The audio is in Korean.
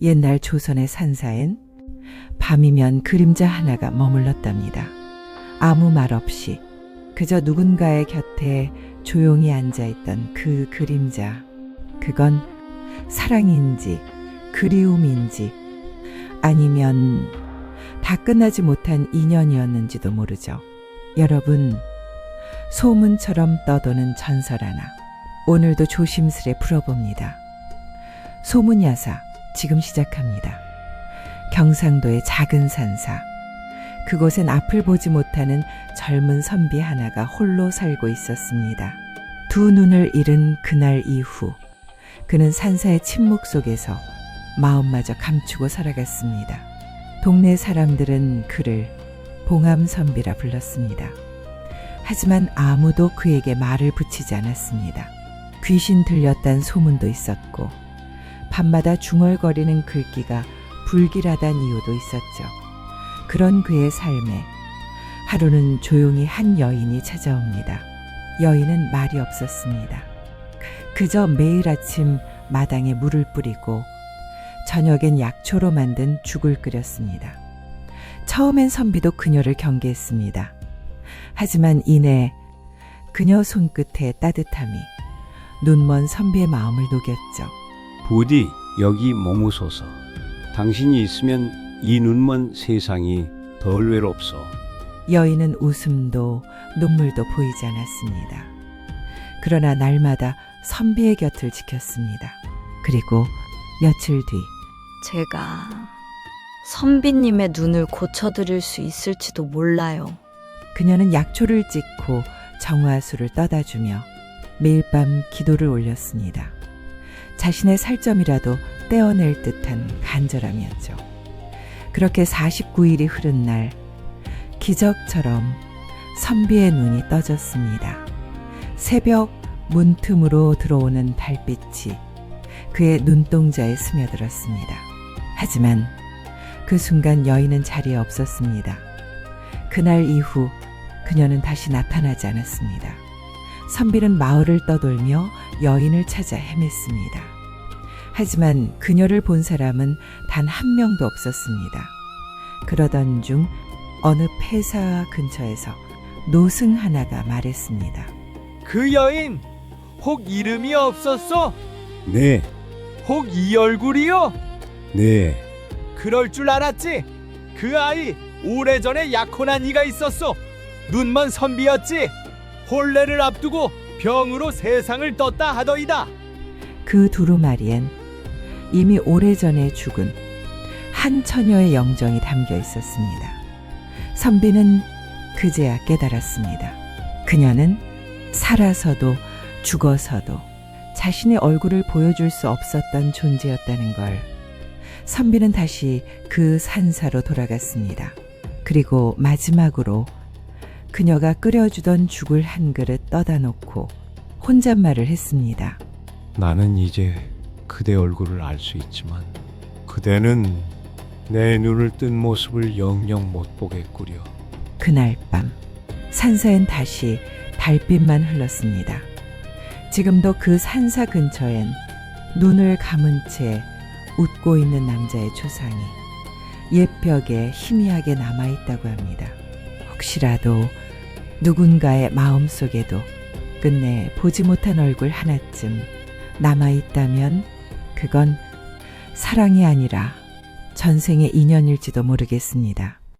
옛날 조선의 산사엔 밤이면 그림자 하나가 머물렀답니다. 아무 말 없이 그저 누군가의 곁에 조용히 앉아 있던 그 그림자. 그건 사랑인지 그리움인지 아니면 다 끝나지 못한 인연이었는지도 모르죠. 여러분, 소문처럼 떠도는 전설 하나. 오늘도 조심스레 풀어봅니다. 소문야사 지금 시작합니다. 경상도의 작은 산사. 그곳엔 앞을 보지 못하는 젊은 선비 하나가 홀로 살고 있었습니다. 두 눈을 잃은 그날 이후 그는 산사의 침묵 속에서 마음마저 감추고 살아갔습니다. 동네 사람들은 그를 봉암 선비라 불렀습니다. 하지만 아무도 그에게 말을 붙이지 않았습니다. 귀신 들렸단 소문도 있었고 밤마다 중얼거리는 글귀가 불길하단 이유도 있었죠. 그런 그의 삶에 하루는 조용히 한 여인이 찾아옵니다. 여인은 말이 없었습니다. 그저 매일 아침 마당에 물을 뿌리고 저녁엔 약초로 만든 죽을 끓였습니다. 처음엔 선비도 그녀를 경계했습니다. 하지만 이내 그녀 손끝의 따뜻함이 눈먼 선비의 마음을 녹였죠. 부디 여기 머무소서. 당신이 있으면 이 눈먼 세상이 덜 외롭소. 여인은 웃음도 눈물도 보이지 않았습니다. 그러나 날마다 선비의 곁을 지켰습니다. 그리고 며칠 뒤 제가 선비님의 눈을 고쳐드릴 수 있을지도 몰라요. 그녀는 약초를 찍고 정화수를 떠다주며 매일 밤 기도를 올렸습니다. 자신의 살점이라도 떼어낼 듯한 간절함이었죠. 그렇게 49일이 흐른 날 기적처럼 선비의 눈이 떠졌습니다. 새벽 문틈으로 들어오는 달빛이 그의 눈동자에 스며들었습니다. 하지만 그 순간 여인은 자리에 없었습니다. 그날 이후 그녀는 다시 나타나지 않았습니다. 선비는 마을을 떠돌며 여인을 찾아 헤맸습니다. 하지만 그녀를 본 사람은 단 한 명도 없었습니다. 그러던 중 어느 폐사 근처에서 노승 하나가 말했습니다. 그 여인 혹 이름이 없었어? 네, 혹 이 얼굴이요? 네. 그럴 줄 알았지. 그 아이 오래전에 약혼한 이가 있었어. 눈먼 선비였지. 혼례를 앞두고 병으로 세상을 떴다 하더이다. 그 두루마리엔 이미 오래전에 죽은 한 처녀의 영정이 담겨 있었습니다. 선비는 그제야 깨달았습니다. 그녀는 살아서도 죽어서도 자신의 얼굴을 보여줄 수 없었던 존재였다는 걸 선비는 다시 그 산사로 돌아갔습니다. 그리고 마지막으로 그녀가 끓여주던 죽을 한 그릇 떠다 놓고 혼잣말을 했습니다. 나는 이제 그대 얼굴을 알 수 있지만 그대는 내 눈을 뜬 모습을 영영 못 보겠구려. 그날 밤 산사엔 다시 달빛만 흘렀습니다. 지금도 그 산사 근처엔 눈을 감은 채 웃고 있는 남자의 초상이 옛 벽에 희미하게 남아 있다고 합니다. 혹시라도 누군가의 마음 속에도 끝내 보지 못한 얼굴 하나쯤 남아 있다면 그건 사랑이 아니라 전생의 인연일지도 모르겠습니다.